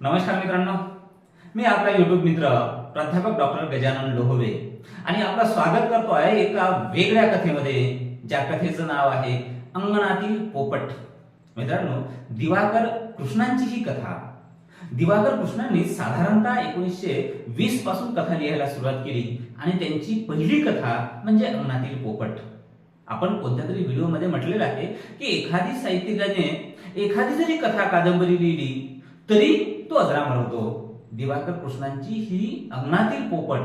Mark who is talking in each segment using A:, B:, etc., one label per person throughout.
A: नमस्कार मित्रांनो. मी आपला युट्यूब मित्र प्राध्यापक डॉक्टर गजानन लोहवे. आणि आपलं स्वागत करतो आहे एका वेगळ्या कथेमध्ये ज्या कथेचं नाव आहे अंगणातील पोपट. मित्रांनो दिवाकर कृष्णांची ही कथा. दिवाकर कृष्णांनी साधारणतः एकोणीसशे वीसपासून कथा लिहायला सुरुवात केली. आणि त्यांची पहिली कथा म्हणजे अंगणातील पोपट. आपण कोणत्या तरी व्हिडिओमध्ये म्हटलेलं आहे की एखादी साहित्यिकाने एखादी जरी कथा कादंबरी लिहिली तरी तो अजरामर होतो दिवाकर कृष्णांची ही अंगणातील पोपट.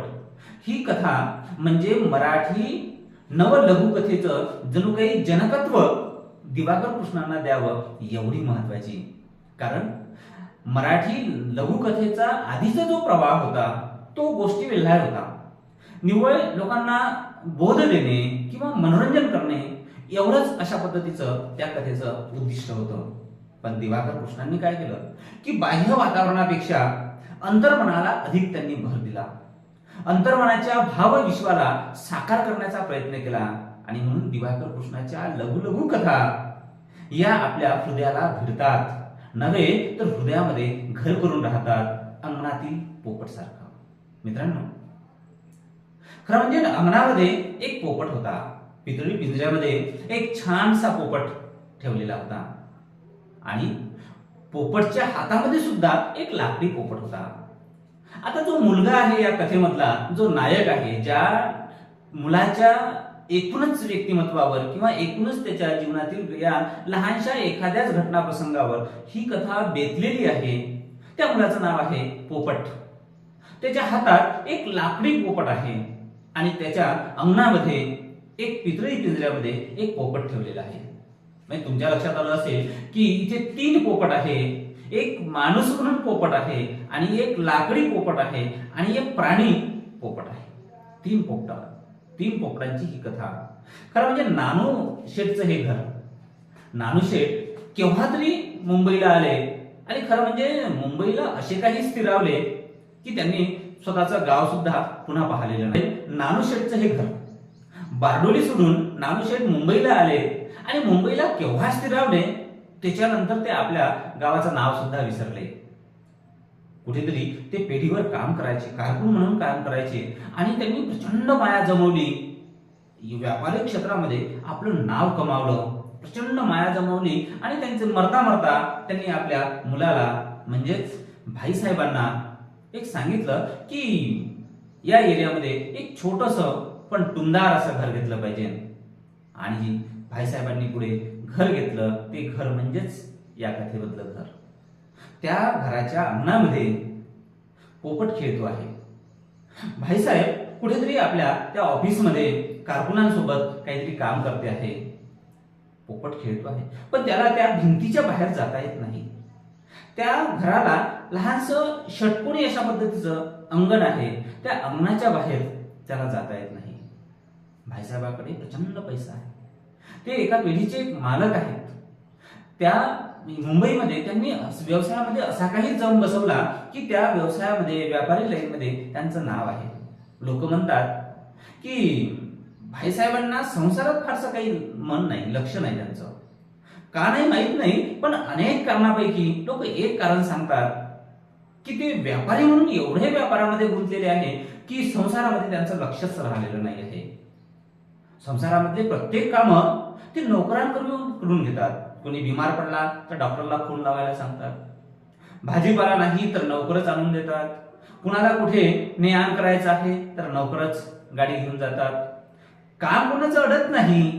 A: ही कथा म्हणजे मराठी नव लघुकथेचं जणू काही जनकत्व दिवाकर कृष्णांना द्यावं एवढी महत्वाची. कारण मराठी लघुकथेचा आधीचा जो प्रवाह होता तो गोष्टी वेल्हार होता. निव्वळ लोकांना बोध देणे किंवा मनोरंजन करणे एवढंच अशा पद्धतीचं त्या कथेचं उद्दिष्ट होतं. पण दिवाकर कृष्णांनी काय केलं? की बाह्य वातावरणापेक्षा अंतर्मनाला अधिक त्यांनी भर दिला. अंतर्मनाच्या भावविश्वाला साकार करण्याचा प्रयत्न केला आणि म्हणून दिवाकर कृष्णाच्या लघु लघु कथा या आपल्या हृदयाला भिडतात. नव्हे तर हृदयामध्ये घर करून राहतात अंगणातील पोपट मित्रांनो खरं म्हणजे अंगणामध्ये एक पोपट होता. पितळी पिंजऱ्यामध्ये एक छानसा पोपट ठेवलेला होता. आणि पोपटच्या हातामध्ये सुद्धा एक लाकडी पोपट होता. आता जो मुलगा आहे या कथेमधला जो नायक आहे ज्या मुलाच्या एकूणच व्यक्तिमत्वावर किंवा एकूणच त्याच्या जीवनातील या लहानशा एखाद्याच घटना प्रसंगावर ही कथा बेतलेली आहे त्या मुलाचं नाव आहे पोपट. त्याच्या हातात एक लाकडी पोपट आहे आणि त्याच्या अंगणामध्ये एक पितळी पिंजऱ्यामध्ये एक पोपट ठेवलेला आहे. म्हणजे तुमच्या लक्षात आलं असेल की इथे तीन पोपट आहे. एक माणूस म्हणून पोपट आहे आणि एक लाकडी पोपट आहे आणि एक प्राणी पोपट आहे. तीन पोपट. तीन पोपटांची ही कथा. खरं म्हणजे नानू शेठचं हे घर. नानू शेठ केव्हा तरी मुंबईला आले आणि खरं म्हणजे मुंबईला असे काही स्थिरावले की त्यांनी स्वतःचं गाव सुद्धा पुन्हा पाहिलेलं नाही. नानू शेठचं हे घर. बारडोली सोडून नानू शेठ मुंबईला आले आणि मुंबईला केव्हा स्थिरावले त्याच्यानंतर ते आपल्या गावाचं नाव सुद्धा विसरले. कुठेतरी ते पेढीवर काम करायचे कारकून म्हणून काम करायचे आणि त्यांनी प्रचंड माया जमवली. व्यापारिक क्षेत्रामध्ये आपलं नाव कमावलं प्रचंड माया जमवली आणि त्यांचे मरता मरता त्यांनी आपल्या मुलाला म्हणजेच भाईसाहेबांना एक सांगितलं की या एरियामध्ये एक छोटस पण टुमदार असं घर घेतलं पाहिजे. आणि भाईसाहेबांनी पुढे घर घेतलं. ते घर म्हणजेच या कथेमधलं घर. त्या घराच्या अंगणामध्ये पोपट खेळतो आहे. भाईसाहेब कुठेतरी आपल्या त्या ऑफिसमध्ये कारकुनांसोबत काहीतरी काम करते आहे. पोपट खेळतो आहे. पण त्याला त्या भिंतीच्या बाहेर जाता येत नाही. त्या घराला लहानस षटकोणी अशा पद्धतीचं अंगण आहे. त्या अंगणाच्या बाहेर त्याला जाता येत नाही. भाईसाहेबाकडे प्रचंड पैसा आहे. ते एका पिढीचे मालक आहेत. त्या मुंबईमध्ये त्यांनी व्यवसायामध्ये असा काही जम बसवला की त्या व्यवसायामध्ये व्यापारी लाईनमध्ये त्यांचं नाव आहे. लोक म्हणतात की भाईसाहेबांना संसारात फारसं काही मन नाही लक्ष नाही त्यांचं. का नाही माहीत नाही पण अनेक कारणापैकी लोक एक कारण सांगतात की ते व्यापारी म्हणून एवढे व्यापारामध्ये गुंतलेले आहे की संसारामध्ये त्यांचं लक्षच राहिलेलं नाही आहे. संसारामध्ये प्रत्येक कामं ते नोकरांकडून करून घेतात. कोणी बिमार पडला तर डॉक्टरला फोन लावायला सांगतात. भाजीपाला नाही तर नोकरच आणून देतात. कुणाला कुठे ने आण करायचं आहे तर नोकरच गाडी घेऊन जातात. काम कोणाचं अडत नाही?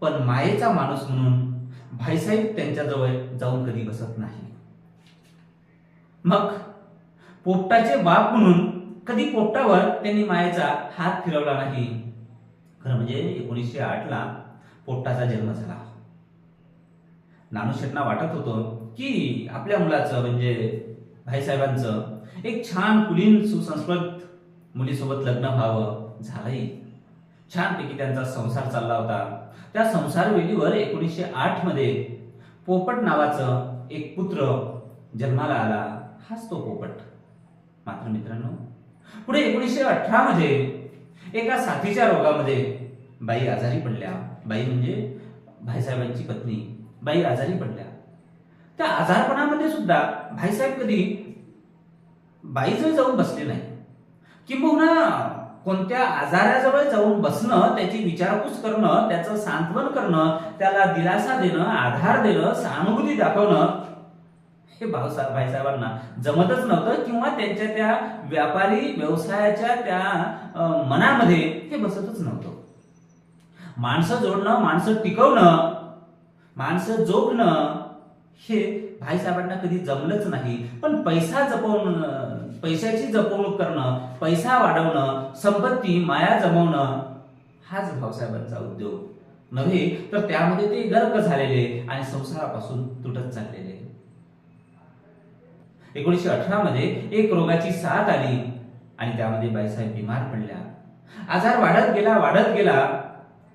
A: पण मायेचा माणूस म्हणून भाईसाहेब त्यांच्याजवळ जाऊन कधी बसत नाही. मग पोपटाचे बाप म्हणून कधी पोपटावर त्यांनी मायेचा हात फिरवला नाही. खरं म्हणजे एकोणीसशे आठ ला पोट्टाचा जन्म झाला. नानू शेटना वाटत होतं की आपल्या मुलाचं म्हणजे भाईसाहेबांचं एक छान कुलीन सुसंस्कृत मुलीसोबत लग्न व्हावं झालंही. छानपैकी त्यांचा संसार चालला होता. त्या संसार वेळीवर एकोणीसशे आठमध्ये पोपट नावाचं एक पुत्र जन्माला आला. हाच तो पोपट. मात्र मित्रांनो पुढे एकोणीसशे अठरा मध्ये एका साथीच्या रोगामध्ये बाई आजारी पडल्या. बाई म्हणजे भाईसाहेबांची पत्नी बाई आजारी पडल्या. त्या आजारपणामध्ये सुद्धा भाईसाहेब कधी बाईजवळ जाऊन बसले नाही. किंबहुना कोणत्या आजाराजवळ जाऊन बसणं त्याची विचारपूस करणं त्याचं सांत्वन करणं त्याला दिलासा देणं आधार देणं सहानुभूती दाखवणं हे भाऊसाहेब भाईसाहेबांना जमतच नव्हतं किंवा त्यांच्या त्या व्यापारी व्यवसायाच्या त्या मनामध्ये हे बसतच नव्हतं. माणसं जोडणं माणसं टिकवणं माणसं जोडणं हे भाईसाहेबांना कधी जमलंच नाही. पण पैसा जपवणं पैशाची जपवणूक करणं पैसा वाढवणं संपत्ती माया जमवणं हाच भाऊसाहेबांचा उद्योग. नव्हे तर त्यामध्ये ते गर्क झालेले आणि संसारापासून तुटत चाललेले. एकोणीसशे अठरा मध्ये एक रोगाची साथ आली आणि त्यामध्ये बाईसाहेब बिमार पडल्या. आजार वाढत गेला वाढत गेला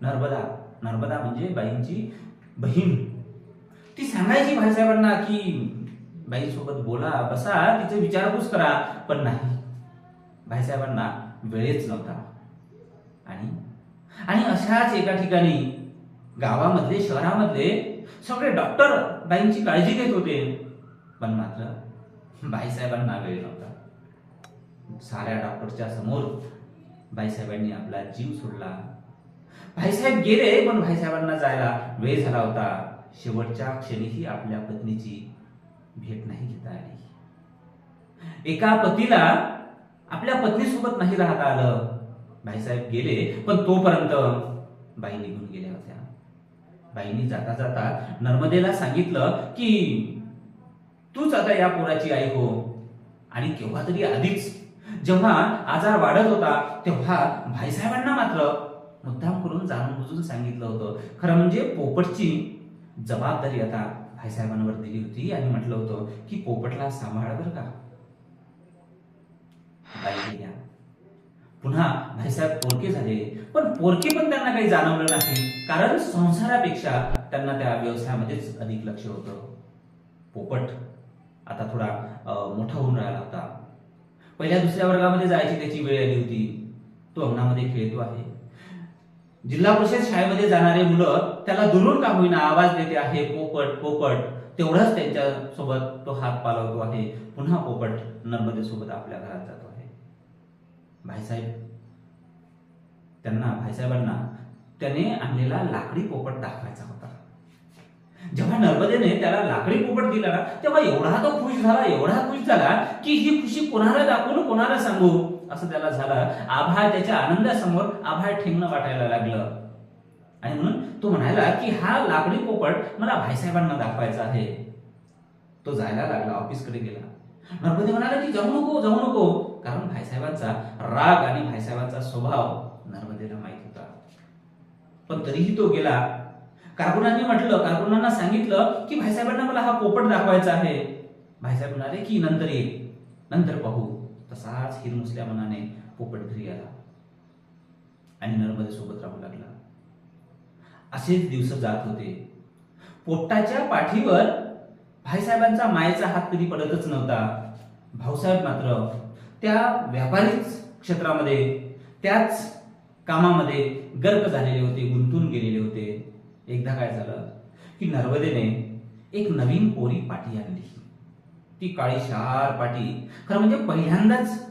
A: नर्मदा. नर्मदा म्हणजे बाईंची बहीण. ती सांगायची भाईसाहेबांना की बाई सोबत बोला बसा तिचे विचारपूस करा. पण नाही. भाईसाहेबांना वेळेच नव्हता. आणि आणि अशाच एका ठिकाणी गावामधले शहरामधले सगळे डॉक्टर बाईंची काळजी घेत होते. पण मात्र बाईसाहेबांना वेळ नव्हता. साऱ्या डॉक्टरच्या समोर बाईसाहेबांनी आपला जीव सोडला. भाईसाहेब गेले पण भाईसाहेबांना जायला वेळ झाला होता. शेवटच्या क्षणीही आपल्या पत्नीची भेट नाही घेता आली. एका पतीला आपल्या पत्नीसोबत नाही राहता आलं. भाईसाहेब गेले पण तोपर्यंत बाई निघून गेल्या होत्या. बाईंनी जाता जाता नर्मदेला सांगितलं की तूच आता या पोराची आई हो. आणि केव्हा तरी आधीच जेव्हा आजार वाढत होता तेव्हा भाईसाहेबांना मात्र मुद्दाम जाणून बुजून सांगितलं होतं. खरं म्हणजे पोपटची जबाबदारी आता भाईसाहेबांवर दिली होती आणि म्हटलं होतं की पोपटला सांभाळ बरं का. पुन्हा भाईसाहेब पोरके झाले. पण पोरके पण त्यांना काही जाणवलं नाही. कारण संसारापेक्षा त्यांना त्या व्यवसायामध्येच अधिक लक्ष होतं. पोपट आता थोडा मोठा होऊन राहिला होता. पहिल्या दुसऱ्या वर्गामध्ये जायची त्याची वेळ आली होती. तो अंगणामध्ये खेळतो आहे. जिल्हा परिषद शाळेमध्ये जाणारे मुलं त्याला दुरून का होईना आवाज देते आहे पोपट पोपट. तेवढाच त्यांच्यासोबत तो हात पालवतो आहे. पुन्हा पोपट नर्मदे सोबत आपल्या घरात जातो आहे. भाईसाहेब त्यांना भाईसाहेबांना त्याने आणलेला लाकडी पोपट दाखवायचा होता. जेव्हा नर्मदेने त्याला लाकडी पोपट दिला ना तेव्हा एवढा तो खुश झाला एवढा खुश झाला की ही खुशी कोणाला दाखवून कोणाला सांगू? असं त्याला झालं आभाळ त्याच्या आनंदासमोर आभाळ ठेंगणं वाटायला लागलं. आणि म्हणून तो म्हणाला की हा लाकडी पोपट मला भाईसाहेबांना दाखवायचा आहे. तो जायला लागला ऑफिसकडे गेला. नरपती म्हणाला की जाऊ नको जाऊ नको. कारण भाईसाहेबांचा राग आणि भाईसाहेबांचा स्वभाव नर्मदेला माहीत होता. पण तरीही तो गेला. कारकुनांनी म्हटलं कारकुनांना सांगितलं की भाईसाहेबांना मला हा पोपट दाखवायचा आहे. भाईसाहेब म्हणाले की नंतर येईल नंतर पाहू. तसाच हिरमुसल्या मनाने पोपट घरी आला. आणि नर्मदे सोबत राहू लागला. असेच दिवस जात होते. पोपटाच्या पाठीवर भाईसाहेबांचा मायेचा हात कधी पडतच नव्हता. भाऊसाहेब मात्र त्या व्यापारी क्षेत्रामध्ये त्याच कामामध्ये गर्क झालेले होते गुंतून गेलेले होते. एकदा काय झालं की नर्मदेने एक नवीन पोरी पाठी आणली. ती काळी शार पाठी खरं म्हणजे पहिल्यांदाच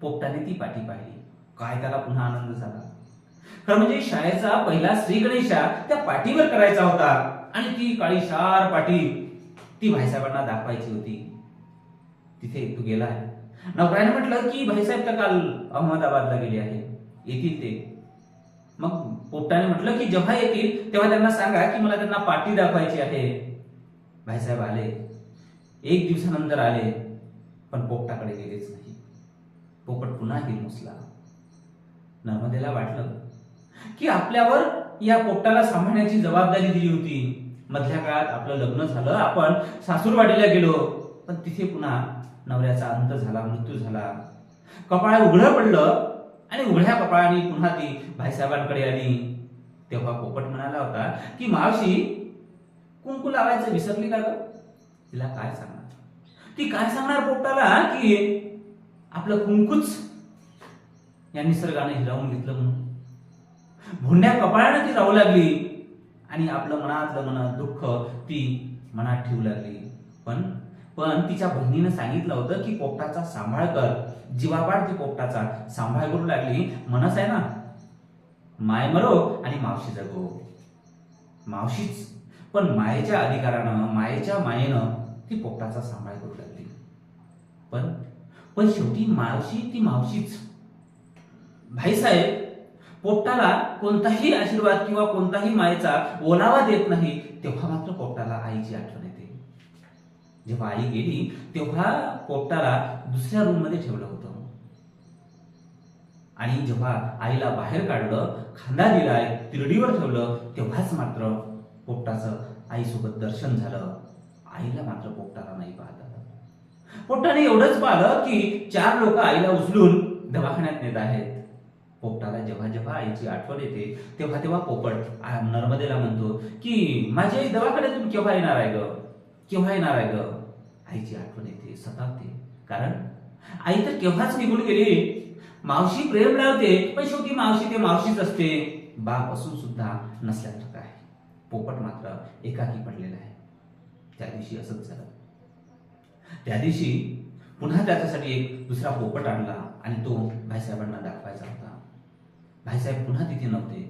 A: पोपटाने ती पाठी पाहिली. काय त्याला पुन्हा आनंद झाला? खरं म्हणजे शाळेचा पहिला श्री गणेशा त्या पाठीवर करायचा होता. आणि ती काळी शार पाटी ती भाईसाहेबांना दाखवायची होती. तिथे तू गेला नवऱ्याने म्हटलं की भाईसाहेब तर काल अहमदाबादला गेले आहे येतील ते. मग पोपटाने म्हटलं की जेव्हा येतील तेव्हा त्यांना सांगा की मला त्यांना पाटी दाखवायची आहे. भाईसाहेब आले. एक दिवसानंतर आले पण पोपटाकडे गेलेच नाही. पोपट पुन्हा हिरमुसला नर्मदेला वाटलं की आपल्यावर या पोपटाला सांभाळण्याची जबाबदारी दिली होती. मधल्या काळात आपलं लग्न झालं आपण सासूरवाडीला गेलो पण तिथे पुन्हा नवऱ्याचा अंत झाला मृत्यू झाला. कपाळ उघडं पडलं आणि उघड्या कपाळाने पुन्हा ती भाईसाहेबांकडे आली. तेव्हा पोपट म्हणाला होता की मावशी कुंकू लावायचं विसरली का गं? तिला काय सांगणार? ती काय सांगणार पोपटाला की आपलं कुंकूच या निसर्गाने हिरावून घेतलं म्हणून? भोंड्या कपाळानं ती राहू लागली आणि आपलं मनातलं मनात दुःख ती मनात ठेवू लागली. पण पण तिच्या बहिणीनं सांगितलं होतं की पोपटाचा सांभाळ कर. जीवापाड ती पोपटाचा सांभाळ करू लागली. मनस आहे ना? माय मरो आणि मावशी जगो. मावशीच. पण मायेच्या अधिकारानं मायेच्या मायेनं ती पोपटाचा सांभाळ करू लागली. पण पण शेवटी मावशी ती मावशीच. भाईसाहेब पोपटाला कोणताही आशीर्वाद किंवा कोणताही मायेचा ओलावा देत नाही तेव्हा मात्र पोपटाला आईची आठवण येते. जेव्हा आई गेली तेव्हा पोपटाला दुसऱ्या रूममध्ये ठेवलं होतं. आणि जेव्हा आईला बाहेर काढलं खांदा दिलाय तिरडीवर ठेवलं तेव्हाच मात्र पोपटाचं आईसोबत दर्शन झालं. आईला मात्र पोपटाला नाही पाहत पोपटाने एवढंच पाहिलं की चार लोक आईला उचलून दवाखान्यात नेत आहेत. पोपटाला जेव्हा जेव्हा आईची आठवण येते तेव्हा तेव्हा पोपट नर्मदेला म्हणतो की माझी आई दवाखान्यातून केव्हा येणार आहे ग? केव्हा येणार आहे ग? आईची आठवण येते सतावते. कारण आई तर केव्हाच निघून गेली? मावशी प्रेम लावते पण शेवटी मावशी ते मावशीच असते. बाप असून सुद्धा नसल्यासारखं आहे. पोपट मात्र एकाकी पडलेला आहे. त्या दिवशी असंच झालं. त्या दिवशी पुन्हा त्याच्यासाठी एक दुसरा पोपट आणला आणि तो भाईसाहेबांना दाखवायचा होता. भाईसाहेब पुन्हा तिथे नव्हते.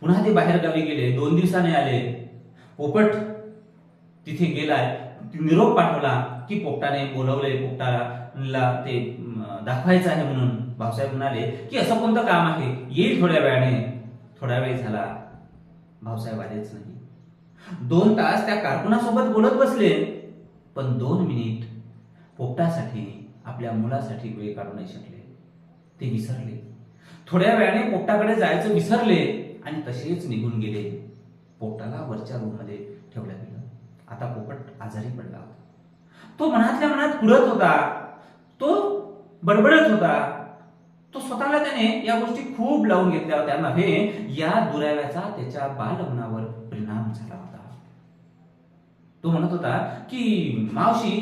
A: पुन्हा ते बाहेर गावी गेले. दोन दिवसाने आले. पोपट तिथे गेलाय निरोप पाठवला की पोपटाने बोलवले पोपटाला ते दाखवायचं आहे म्हणून. भाऊसाहेब म्हणाले की असं कोणतं काम आहे? येईल थोड्या वेळाने. थोडा वेळ झाला. भाऊसाहेब आलेच नाही. दोन तास त्या कारकुनासोबत बोलत बसले. पण दोन मिनिट पोपटासाठी आपल्या मुलासाठी वेळ काढू नाही शकले. ते विसरले. थोड्या वेळाने पोपटाकडे जायचं विसरले आणि तसेच निघून गेले. पोपटाला वरच्या रूममध्ये ठेवल्या ठेवलं गेलं आता पोपट आजारी पडला होता. तो मनातल्या मनात कुडत होता. तो बडबडत होता. तो स्वतःला त्याने या गोष्टी खूप लावून घेतल्या होत्या. नव्हे या दुराव्याचा त्याच्या बालमनावर परिणाम झाला होता. तो म्हणत होता की मावशी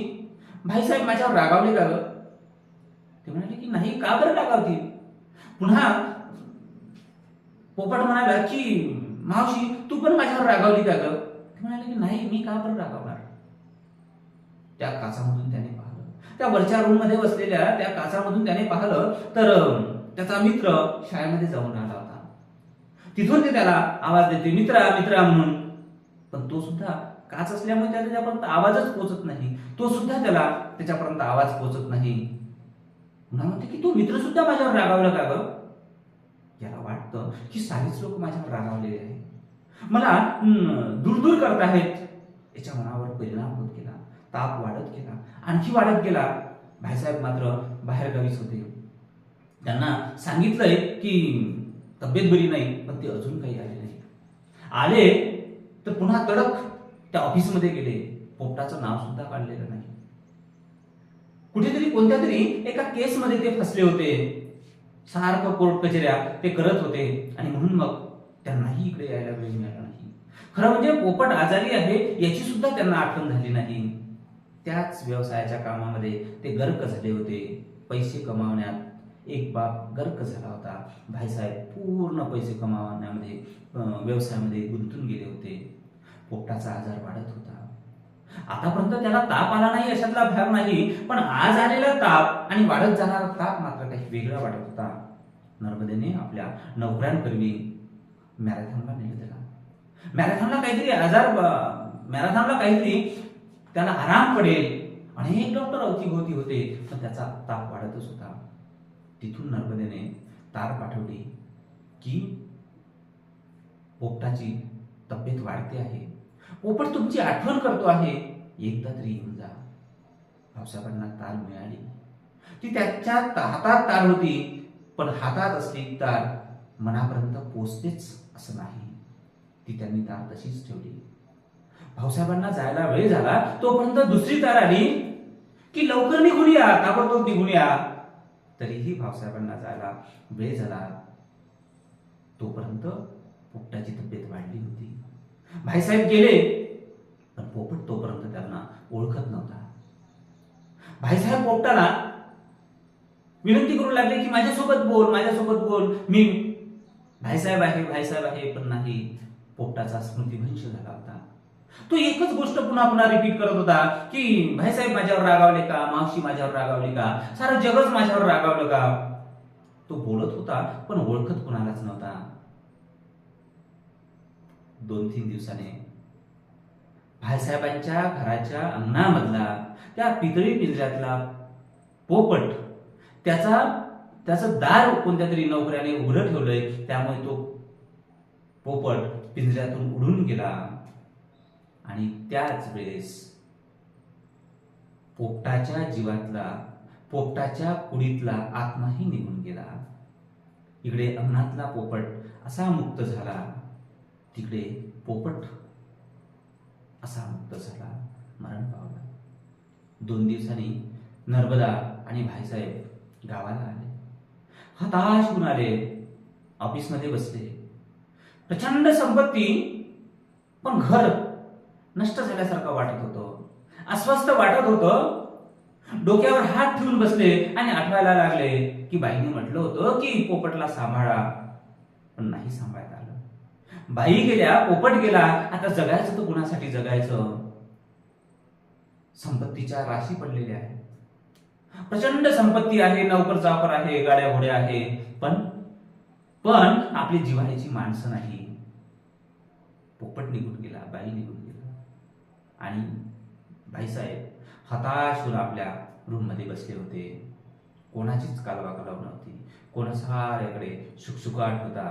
A: भाईसाहेब माझ्यावर रागावले का ते म्हणाले की नाही का बरं रागावतील? पुन्हा पोपट म्हणाला की मावशी तू पण माझ्यावर रागावली का ग? ते म्हणाले की नाही मी का बरं रागावणार? त्या काचामधून त्याने पाहिलं. त्या वरच्या रूममध्ये बसलेल्या त्या काचामधून त्याने पाहिलं तर त्याचा मित्र शाळेमध्ये जाऊन आला. होता तिथून ते त्याला आवाज देते मित्रा मित्रा म्हणून. पण तो सुद्धा काच असल्यामुळे त्या त्याच्यापर्यंत आवाजच पोचत नाही. तो सुद्धा त्याला त्याच्यापर्यंत आवाज पोचत नाही. म्हणा म्हणते की तो मित्र सुद्धा माझ्यावर रागावला का ग? याला वाटतं की सारेच लोक माझ्यावर रागावलेले आहे मला दूरदूर दूर करत आहेत. याच्या मनावर परिणाम होत गेला ताप वाढत गेला आणखी वाढत गेला. भाईसाहेब मात्र बाहेर गावीच होते. त्यांना सांगितलंय की तब्येत बरी नाही पण ते अजून काही आले नाही. आले तर पुन्हा तडक त्या ऑफिसमध्ये गेले. पोपटाचं नाव सुद्धा काढलेलं नाही. कुठेतरी कोणत्या तरी एका केसमध्ये ते फसले होते. सारखं कोर्ट कचेऱ्या ते करत होते. आणि म्हणून मग त्यांनाही इकडे यायला वेळ मिळाला नाही. खरं म्हणजे पोपट आजारी आहे याची सुद्धा त्यांना आठवण झाली नाही. त्याच व्यवसायाच्या कामामध्ये ते गर्क झाले होते. पैसे कमावण्यात एक बाप गर्क झाला होता. भाईसाहेब पूर्ण पैसे कमावण्यामध्ये व्यवसायामध्ये गुंतून गेले होते. पोपटाचा आजार वाढत होता. आतापर्यंत त्याला ताप आला नाही अशातला भाग नाही पण आज आलेला ताप आणि वाढत जाणारा ताप मात्र काही वेगळा वाटत होता. नर्मदेने आपल्या नोकऱ्यांकरवी मॅरेथॉनला नेलं त्याला. मॅरेथॉनला काहीतरी आजार मॅरेथॉनला काहीतरी त्याला आराम पडेल. अनेक डॉक्टर अवतीभोवती होते पण त्याचा ताप वाढतच होता. तिथून नर्मदेने तार पाठवली की पोपटाची तब्येत वाढते आहे. पोपट तुमची आठवण करतो आहे. एकदा तरी येऊन जा. भाऊसाहेबांना तार मिळाली. ती त्याच्या हातात तार होती पण हातात असलेली तार मनापर्यंत पोचतेच असं नाही. ती त्यांनी तार तशीच ठेवली. भाऊसाहेबांना जायला वेळ झाला तोपर्यंत दुसरी तार आली की लवकर निघून या ताबडतोब निघून या. तरीही भाऊसाहेबांना जायला वेळ झाला. तोपर्यंत पोपटाची तब्येत वाढली होती. भाईसाहेब गेले पण पोपट तोपर्यंत त्यांना ओळखत नव्हता. भाईसाहेब पोपटाला विनंती करू लागले की माझ्यासोबत बोल माझ्यासोबत बोल. मी भाईसाहेब आहे भाईसाहेब आहे पण नाही. पोपटाचा स्मृतिभ्रंश झाला होता. तो एकच गोष्ट पुन्हा पुन्हा रिपीट करत होता की भाईसाहेब माझ्यावर रागावले का? मावशी माझ्यावर रागावले का? सारं जगच माझ्यावर रागावलं का? तो बोलत होता पण ओळखत कुणालाच नव्हता. दोन तीन दिवसाने भाईसाहेबांच्या घराच्या अंगणामधला त्या पितळी पिंजऱ्यातला पोपट त्याचा त्याचं दार कोणत्या तरी नोकऱ्याने उघडं ठेवलंय त्यामुळे तो पोपट पिंजऱ्यातून उडून गेला. आणि त्याच वेळेस पोपटाच्या जीवातला पोपटाच्या कुडीतला आत्माही निघून गेला. इकडे अंगणातला पोपट असा मुक्त झाला तिकडे पोपट असा मुक्त झाला. मरण पावला. दोन दिवसांनी नर्मदा आणि भाईसाहेब गावाला आले. हताश होऊन आले. ऑफिसमध्ये बसले. प्रचंड संपत्ती पण घर नष्ट झाल्यासारखं वाटत होतं. अस्वस्थ वाटत होतं. डोक्यावर हात ठेवून बसले आणि आठवायला लागले की बाईने म्हटलं होतं की पोपटला सांभाळा. पण नाही सांभाळता आलं. बाई गेल्या पोपट गेला आता जगायचं तर कुणासाठी जगायचं? संपत्तीच्या राशी पडलेल्या आहेत. प्रचंड संपत्ती आहे नौकर चाकर आहे गाड्या घोड्या आहे. पण पण आपली जिव्हाळ्याची माणसं नाही. पोपट निघून गेला बाई निघून आणि भाईसाहेब हताश होऊन आपल्या रूममध्ये बसले होते. कोणाचीच कालवा नव्हती. कोणा साऱ्याकडे शुकशुकाट होता.